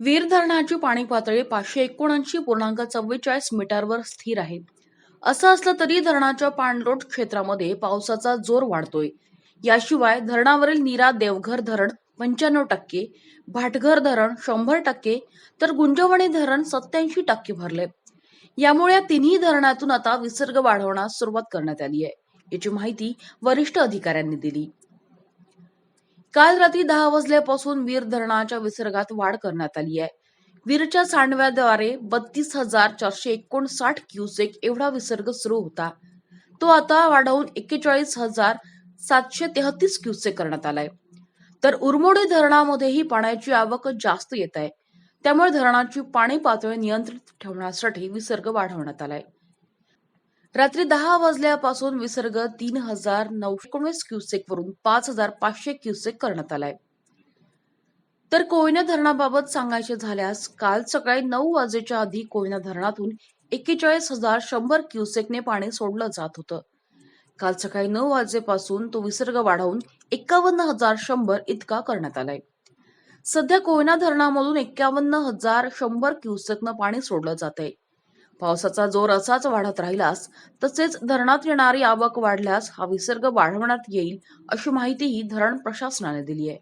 वीर धरणाची पाणी पातळी पाचशे एकोणऐंशी पूर्णांक चव्वेचाळीस मीटरवर स्थिर आहे. असं असलं तरी धरणाच्या पाणलोट क्षेत्रामध्ये पावसाचा जोर वाढतोय. याशिवाय धरणावरील नीरा देवघर धरण पंच्याण्णव टक्के भाटघर धरण शंभर टक्के तर गुंजवणी धरण सत्याऐंशी टक्के भरले यामुळे या तिन्ही धरणातून आता विसर्ग वाढवण्यास सुरुवात करण्यात आली आहे. याची माहिती वरिष्ठ अधिकाऱ्यांनी दिली. काल रात्री दहा वाजल्यापासून वीर धरणाच्या विसर्गात वाढ करण्यात आली आहे. वीरच्या सांडव्याद्वारे बत्तीस हजार चारशे एकोणसाठ क्युसेक एवढा विसर्ग सुरू होता. तो आता वाढवून एक्केचाळीस हजार सातशे तेहतीस क्युसेक करण्यात आलाय. तर उरमोडी धरणामध्येही पाण्याची आवक जास्त येत आहे. त्यामुळे धरणाची पाणी पातळी नियंत्रित ठेवण्यासाठी विसर्ग वाढवण्यात आलाय. रात्री दहा वाजल्यापासून विसर्ग तीन हजार नऊशे एकोणवीस क्युसेक वरून पाच हजार पाचशे क्युसेक करण्यात आलाय. तर कोयना धरणाबाबत सांगायचे झाल्यास काल सकाळी नऊ वाजेच्या आधी कोयना धरणातून एक्केचाळीस हजार शंभर क्युसेकने पाणी सोडलं जात होतं. काल सकाळी नऊ वाजेपासून तो विसर्ग वाढवून एकावन्न हजार शंभर इतका करण्यात आलाय. सध्या कोयना धरणामधून एक्क्यावन्न हजार शंभर क्युसेकनं पाणी सोडलं जात आहे पावसाचा जोर असाच वाढत राहिलास तसेच धरणात येणारी आवक वाढल्यास हा विसर्ग वाढवण्यात येईल अशी माहितीही धरण प्रशासनाने दिली आहे.